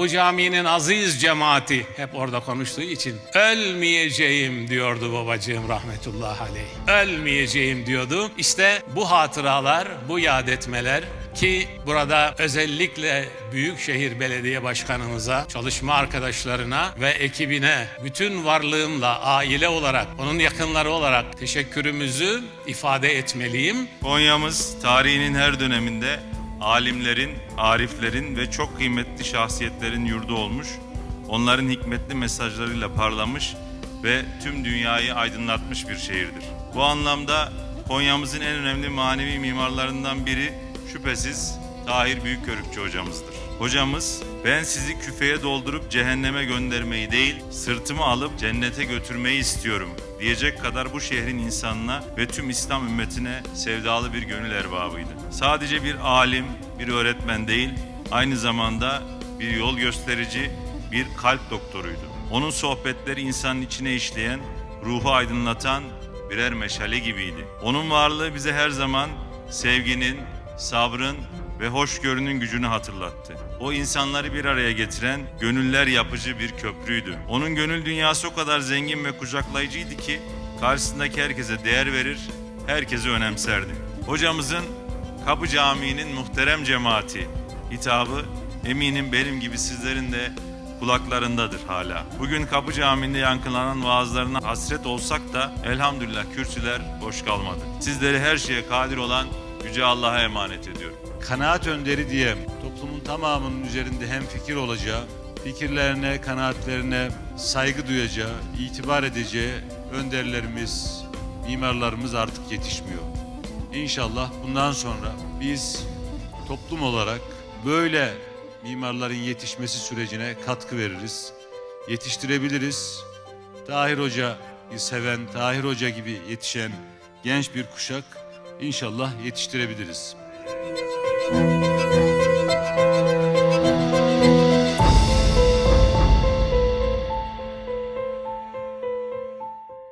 Kapı Camii'nin aziz cemaati hep orada konuştuğu için ölmeyeceğim diyordu babacığım rahmetullahi aleyh. Ölmeyeceğim diyordu. İşte bu hatıralar, bu yad etmeler ki burada özellikle Büyükşehir Belediye Başkanımıza, çalışma arkadaşlarına ve ekibine bütün varlığımla aile olarak, onun yakınları olarak teşekkürümüzü ifade etmeliyim. Konya'mız tarihinin her döneminde alimlerin, ariflerin ve çok kıymetli şahsiyetlerin yurdu olmuş. Onların hikmetli mesajlarıyla parlamış ve tüm dünyayı aydınlatmış bir şehirdir. Bu anlamda Konya'mızın en önemli manevi mimarlarından biri şüphesiz Tahir Büyükkörükçü hocamızdır. Hocamız ben sizi küfeye doldurup cehenneme göndermeyi değil sırtımı alıp cennete götürmeyi istiyorum diyecek kadar bu şehrin insanına ve tüm İslam ümmetine sevdalı bir gönül erbabıydı. Sadece bir alim, bir öğretmen değil, aynı zamanda bir yol gösterici, bir kalp doktoruydu. Onun sohbetleri insanın içine işleyen, ruhu aydınlatan birer meşale gibiydi. Onun varlığı bize her zaman sevginin, sabrın ve hoşgörünün gücünü hatırlattı. O insanları bir araya getiren, gönüller yapıcı bir köprüydü. Onun gönül dünyası o kadar zengin ve kucaklayıcıydı ki karşısındaki herkese değer verir, herkesi önemserdi. Hocamızın Kapı Camii'nin muhterem cemaati hitabı eminim benim gibi sizlerin de kulaklarındadır hala. Bugün Kapı Camii'nde yankılanan vaazlarına hasret olsak da elhamdülillah kürsüler boş kalmadı. Sizleri her şeye kadir olan Yüce Allah'a emanet ediyorum. kanaat önderi diye toplumun tamamının üzerinde hem fikir olacağı, fikirlerine, kanaatlerine saygı duyacağı, itibar edeceği önderlerimiz, mimarlarımız artık yetişmiyor. İnşallah bundan sonra biz toplum olarak böyle mimarların yetişmesi sürecine katkı veririz, yetiştirebiliriz. Tahir Hoca'yı seven, Tahir Hoca gibi yetişen genç bir kuşak inşallah yetiştirebiliriz.